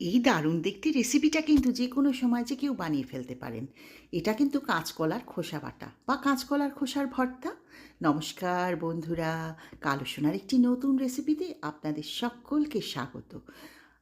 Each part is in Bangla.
এই দারুণ দেখতে রেসিপিটা কিন্তু যে কোনো সময় যে কেউ বানিয়ে ফেলতে পারেন। এটা কিন্তু কাঁচকলার খোসা বাটা বা কাঁচকলার খোসার ভর্তা। নমস্কার বন্ধুরা, কালো সোনার একটি নতুন রেসিপিতে আপনাদের সকলকে স্বাগত।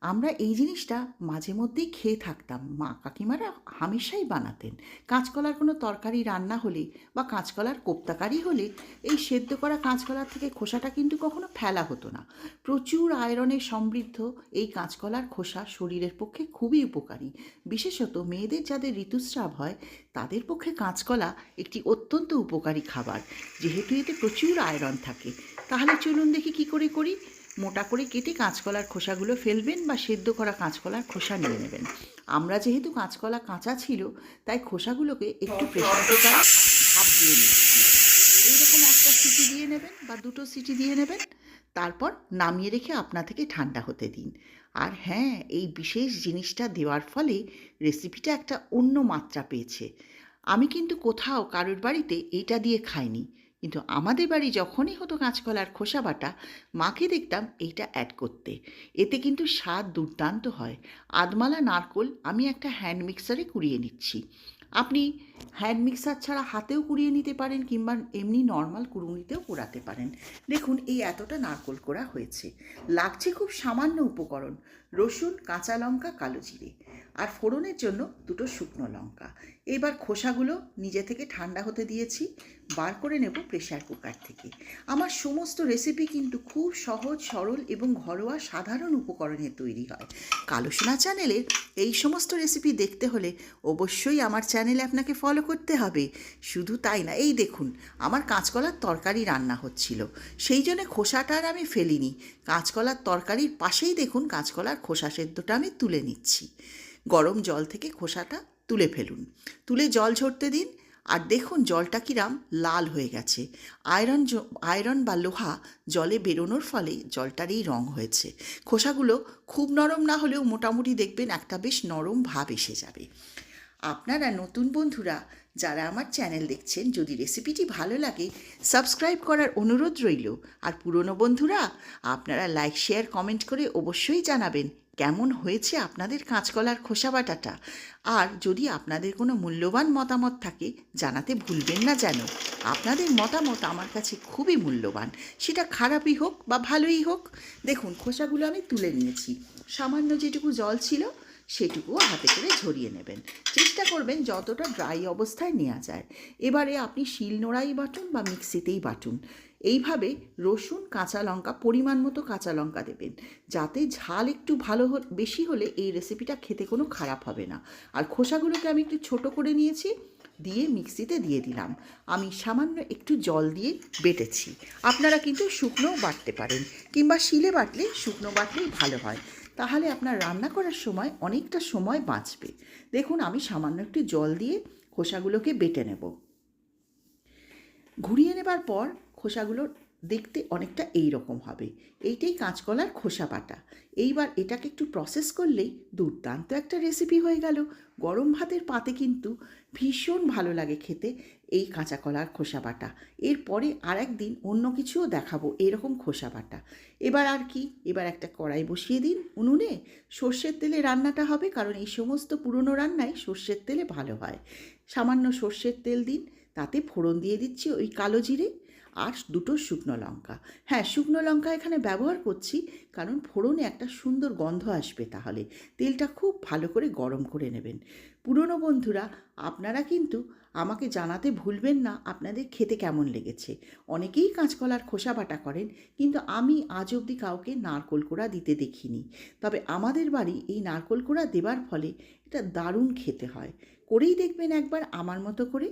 আমরা এই জিনিসটা মাঝে মধ্যেই খেয়ে থাকতাম। মা কাকিমারা হামেশাই বানাতেন। কাঁচকলার কোনো তরকারি রান্না হলে বা কাঁচকলার কোপ্তাকারি হলে এই সেদ্ধ করা কাঁচকলার থেকে খোসাটা কিন্তু কখনো ফেলা হতো না। প্রচুর আয়রনে সমৃদ্ধ এই কাঁচকলার খোসা শরীরের পক্ষে খুবই উপকারী। বিশেষত মেয়েদের যাদের ঋতুস্রাব হয়, তাদের পক্ষে কাঁচকলা একটি অত্যন্ত উপকারী খাবার। যেহেতু এতে প্রচুর আয়রন থাকে, তাহলে চলুন দেখি কি করে করি। মোটা করে কেটে কাঁচকলার খোসাগুলো ফেলবেন বা সেদ্ধ করা কাঁচকলার খোসা নিয়ে নেবেন। আমরা যেহেতু কাঁচকলা কাঁচা ছিল, তাই খোসাগুলোকে একটু প্রেশার কুকারে ভাপ দিয়ে নিচ্ছি। এইরকম একটা সিটি দিয়ে নেবেন বা দুটো সিটি দিয়ে নেবেন। তারপর নামিয়ে রেখে আপনা থেকে ঠান্ডা হতে দিন। আর হ্যাঁ এই বিশেষ জিনিসটা দেওয়ার ফলে রেসিপিটা একটা অন্য মাত্রা পেয়েছে। আমি কিন্তু কোথাও কারোর বাড়িতে এটা দিয়ে খাইনি। কিন্তু আমাদের বাড়ি যখনই হতো কাঁচকলার খোসা বাটা, মাকে দেখতাম এইটা অ্যাড করতে। এতে কিন্তু স্বাদ দুর্দান্ত হয়। আদমালা নারকোল আমি একটা হ্যান্ড মিক্সারে কুড়িয়ে নিচ্ছি। আপনি হ্যান্ড মিক্সার ছাড়া হাতেও কুড়িয়ে নিতে পারেন কিংবা এমনি নর্মাল কুড়ুনিতেও কুড়াতে পারেন। দেখুন এই এতটা নারকোল করা হয়েছে। লাগছে খুব সামান্য উপকরণ। রসুন, কাঁচা লঙ্কা, কালো জিরে। আর ফোড়নের জন্য দুটো শুকনো লঙ্কা। এবার খোসাগুলো নিজে থেকে ঠান্ডা হতে দিয়েছি। বার করে নেব প্রেশার কুকার থেকে। আমার সমস্ত রেসিপি কিন্তু খুব সহজ, সরল এবং ঘরোয়া সাধারণ উপকরণে তৈরি হয়। কালো সোনা চ্যানেলের এই সমস্ত রেসিপি দেখতে হলে অবশ্যই আমার চ্যানেলে আপনাকে ফলো করতে হবে। শুধু তাই না, এই দেখুন, আমার কাঁচকলার তরকারি রান্না হচ্ছিল। সেই জন্য খোসাটা আর আমি ফেলিনি। কাঁচকলার তরকারির পাশেই দেখুন, কাঁচকলার খোসা সেদ্ধটা আমি তুলে নিচ্ছি। গরম জল থেকে খোসাটা তুলে ফেলুন। তুলে জল ঝরতে দিন। আর দেখুন জলটা কিরাম লাল হয়ে গেছে। আয়রন আয়রন বা লোহা জলে বেরোনোর ফলে জলটার এই রং হয়েছে। খোসাগুলো খুব নরম না হলেও মোটামুটি দেখবেন একটা বেশ নরম ভাব এসে যাবে। আপনারা নতুন বন্ধুরা, যারা আমার চ্যানেল দেখছেন, যদি রেসিপিটি ভালো লাগে, সাবস্ক্রাইব করার অনুরোধ রইল। আর পুরনো বন্ধুরা, আপনারা লাইক, শেয়ার, কমেন্ট করে অবশ্যই জানাবেন, কেমন হয়েছে আপনাদের কাঁচকলার খোসা বাটাটা? আর যদি আপনাদের কোনো মূল্যবান মতামত থাকে, জানাতে ভুলবেন না যেন। আপনাদের মতামত আমার কাছে খুবই মূল্যবান। সেটা খারাপই হোক বা ভালোই হোক, দেখুন খোসাগুলো আমি তুলে নিয়েছি। সামান্য যেটুকু জল ছিল সেটুকু হাতে করে ঝরিয়ে নেবেন। চেষ্টা করবেন যতটা ড্রাই অবস্থায় নেওয়া যায়। এবারে আপনি শিল নোড়াই বাটুন বা মিক্সিতেই বাটুন। এইভাবে রসুন, কাঁচা লঙ্কা, পরিমাণ মতো কাঁচা লঙ্কা দেবেন। যাতে ঝাল একটু ভালো বেশি হলে এই রেসিপিটা খেতে কোনো খারাপ হবে না। আর খোসাগুলোকে আমি একটু ছোট করে নিয়েছি, দিয়ে মিক্সিতে দিয়ে দিলাম। আমি সামান্য একটু জল দিয়ে বেটেছি। আপনারা কিন্তু শুকনোও বাটতে পারেন, কিংবা শিলে বাটলে শুকনো বাটলেই ভালো হয়। তাহলে আপনার রান্না করার সময় অনেকটা সময় বাঁচবে। দেখুন, আমি সামান্য একটু জল দিয়ে খোসাগুলোকে বেটে নেব। ঘুরিয়ে নেবার পর খোসাগুলো দেখতে অনেকটা এই রকম হবে। এইটাই কাঁচকলার খোসা বাটা। এইবার এটাকে একটু প্রসেস করলেই দুর্দান্ত একটা রেসিপি হয়ে গেল। গরম ভাতের পাতে কিন্তু ভীষণ ভালো লাগে খেতে এই কাঁচা কলার খোসা বাটা। এরপরে আর একদিন অন্য কিছুও দেখাবো এরকম খোসা বাটা। এবার আর কি? এবার একটা কড়াই বসিয়ে দিন উনুনে। সর্ষের তেলে রান্নাটা হবে কারণ এই সমস্ত পুরনো রান্নায় সর্ষের তেলে ভালো হয়। সামান্য সর্ষের তেল দিন, তাতে ফোড়ন দিয়ে দিচ্ছি ওই কালো জিরে। আর দুটো শুকনো লঙ্কা। হ্যাঁ শুকনো লঙ্কা এখানে ব্যবহার করছি কারণ ফোড়নে একটা সুন্দর গন্ধ আসবে তাহলে। তেলটা খুব ভালো করে গরম করে নেবেন। পুরনো বন্ধুরা, আপনারা কিন্তু আমাকে জানাতে ভুলবেন না আপনাদের খেতে কেমন লেগেছে। অনেকেই কাঁচকলার খোসা বাটা করেন, কিন্তু আমি আজ অবধি কাউকে নারকোল কোড়া দিতে দেখিনি। তবে আমাদের বাড়ি এই নারকোল কোড়া দেবার ফলে এটা দারুণ খেতে হয়। করেই দেখবেন একবার আমার মতো করে।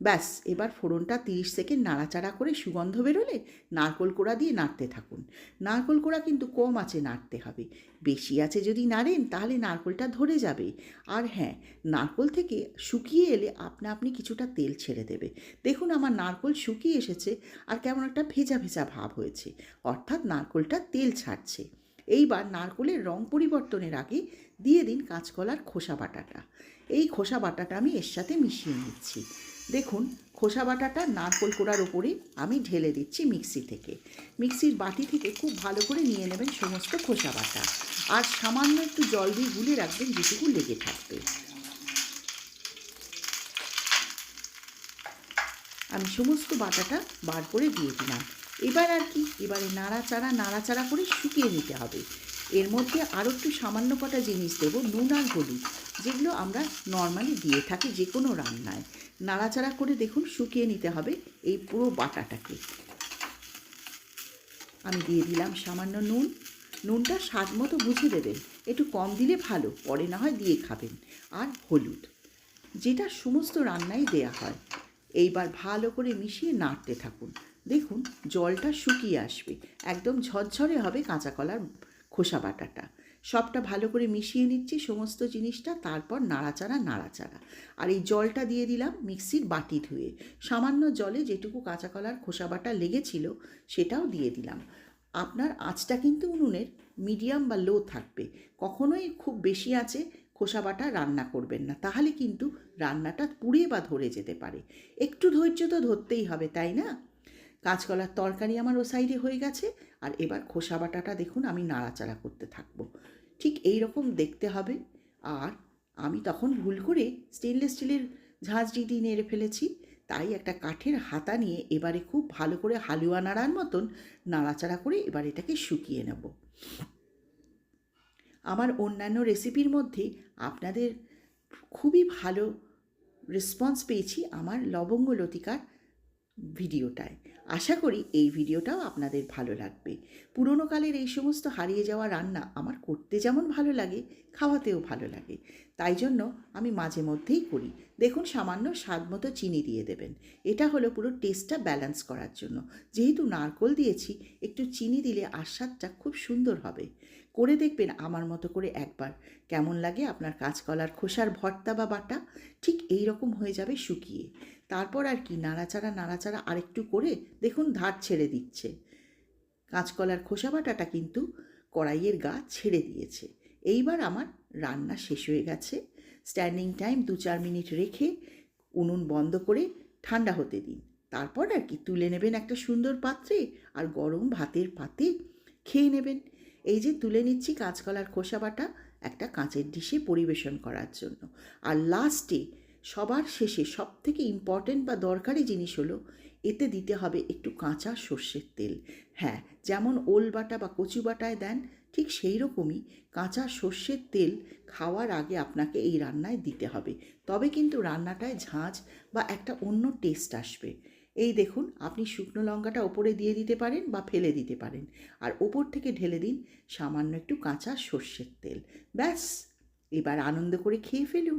ব্যাস, এবার ফোড়নটা তিরিশ সেকেন্ড নাড়াচাড়া করে সুগন্ধ বেরোলে নারকোল কোড়া দিয়ে নাড়তে থাকুন। নারকোল কোড়া কিন্তু কম আছে নাড়তে হবে। বেশি আছে যদি নাড়েন, তাহলে নারকোলটা ধরে যাবে। আর হ্যাঁ নারকোল থেকে শুকিয়ে এলে আপনা আপনি কিছুটা তেল ছেড়ে দেবে। দেখুন আমার নারকোল শুকিয়ে এসেছে আর কেমন একটা ভেজা ভেজা ভাব হয়েছে। অর্থাৎ নারকোলটা তেল ছাড়ছে। এইবার নারকোলের রং পরিবর্তনের আগে দিয়ে দিন কাঁচকলার খোসা বাটাটা। এই খোসা বাটাটা আমি এর সাথে মিশিয়ে নিচ্ছি। দেখুন, খোসা বাটাটা নারকোল কোড়ার ওপরে আমি ঢেলে দিচ্ছি মিক্সি থেকে। মিক্সির বাটি থেকে খুব ভালো করে নিয়ে নেবেন সমস্ত খোসা বাটা। আর সামান্য একটু জল দিয়ে গুলে রাখবেন যেটুকু লেগে থাকবে। আমি সমস্ত বাটাটা বার করে দিয়ে দিলাম। এবার আর কি, এবারে নাড়াচাড়া নাড়াচাড়া করে শুকিয়ে নিতে হবে। এর মধ্যে আরও একটু সামান্য কটা জিনিস দেবো, নুন আর হলুদ, যেগুলো আমরা নর্মালি দিয়ে থাকি যে কোনো রান্নায়। নাড়াচাড়া করে দেখুন শুকিয়ে নিতে হবে এই পুরো বাটাটাকে। আমি দিয়ে দিলাম সামান্য নুন। নুনটা স্বাদ মতো বুঝে দেবেন, একটু কম দিলে ভালো, পরে না হয় দিয়ে খাবেন। আর হলুদ, যেটা সমস্ত রান্নায় দেয়া হয়। এইবার ভালো করে মিশিয়ে নাড়তে থাকুন। দেখুন, জলটা শুকিয়ে আসবে। একদম ঝরঝরে হবে কাঁচা কলার খোসা বাটাটা। সবটা ভালো করে মিশিয়ে নিচ্ছি সমস্ত জিনিসটা, তারপর নাড়াচাড়া নাড়াচাড়া। আর এই জলটা দিয়ে দিলাম মিক্সির বাটি ধুয়ে। সামান্য জলে যেটুকু কাঁচা কলার খোসা বাটা লেগেছিল, সেটাও দিয়ে দিলাম। আপনার আঁচটা কিন্তু উনুনের মিডিয়াম বা লো থাকবে। কখনোই খুব বেশি আঁচে খোসা বাটা রান্না করবেন না। তাহলে কিন্তু রান্নাটা পুড়ে বা ধরে যেতে পারে। একটু ধৈর্য তো ধরতেই হবে, তাই না? কাঁচকলার তরকারি আমার ও সাইডে হয়ে গেছে। আর এবার খোসা বাটাটা দেখুন, আমি নাড়াচাড়া করতে থাকব। ঠিক এই রকম দেখতে হবে। আর আমি তখন ভুল করে স্টেনলেস স্টিলের ঝাঁঝরিটি নেড়ে ফেলেছি। তাই একটা কাঠের হাতা নিয়ে এবারে খুব ভালো করে হালুয়া নাড়ার মতন নাড়াচাড়া করে এবার এটাকে শুকিয়ে নেব। আমার অন্যান্য রেসিপির মধ্যে আপনাদের খুবই ভালো রেসপন্স পেয়েছি আমার লবঙ্গ লতিকার ভিডিওটায়। আশা করি এই ভিডিওটাও আপনাদের ভালো লাগবে। পুরোনো কালের এই সমস্ত হারিয়ে যাওয়া রান্না আমার করতে যেমন ভালো লাগে, খাওয়াতেও ভালো লাগে। তাই জন্য আমি মাঝে মধ্যেই করি। দেখুন, সামান্য স্বাদ মতো চিনি দিয়ে দেবেন। এটা হলো পুরো টেস্টটা ব্যালেন্স করার জন্য। যেহেতু নারকোল দিয়েছি, একটু চিনি দিলে আস্বাদটা খুব সুন্দর হবে। করে দেখবেন আমার মতো করে একবার। কেমন লাগে আপনার কাঁচকলার খোসার ভর্তা বা বাটা? ঠিক এই রকম হয়ে যাবে শুকিয়ে। তারপর আর কি, নাড়াচাড়া নাড়াচাড়া আরেকটু করে দেখুন ধার ছেড়ে দিচ্ছে। কাঁচকলার খোসা বাটাটা কিন্তু কড়াইয়ের গা ছেড়ে দিয়েছে। এইবার আমার রান্না শেষ হয়ে গেছে। স্ট্যান্ডিং টাইম দু চার মিনিট রেখে উনুন বন্ধ করে ঠান্ডা হতে দিন। তারপর আর কি তুলে নেবেন একটা সুন্দর পাত্রে আর গরম ভাতের পাতে খেয়ে নেবেন। এই যে তুলে নিচ্ছি কাঁচকলার খোসা বাটা একটা কাঁচের ডিশে পরিবেশন করার জন্য। আর লাস্টে সবার শেষে সব থেকে ইম্পর্টেন্ট বা দরকারি জিনিস হলো এতে দিতে হবে একটু কাঁচা সর্ষের তেল। হ্যাঁ যেমন ওল বাটা বা কচু বাটায় দেন ঠিক সেই রকমই কাঁচা সর্ষের তেল খাওয়ার আগে আপনাকে এই রান্নায় দিতে হবে। তবে কিন্তু রান্নাটায় ঝাঁঝ বা একটা অন্য টেস্ট আসবে। এই দেখুন, আপনি শুকনো লঙ্কাটা ওপরে দিয়ে দিতে পারেন বা ফেলে দিতে পারেন। আর ওপর থেকে ঢেলে দিন সামান্য একটু কাঁচা সর্ষের তেল। ব্যাস, এবার আনন্দ করে খেয়ে ফেলুন।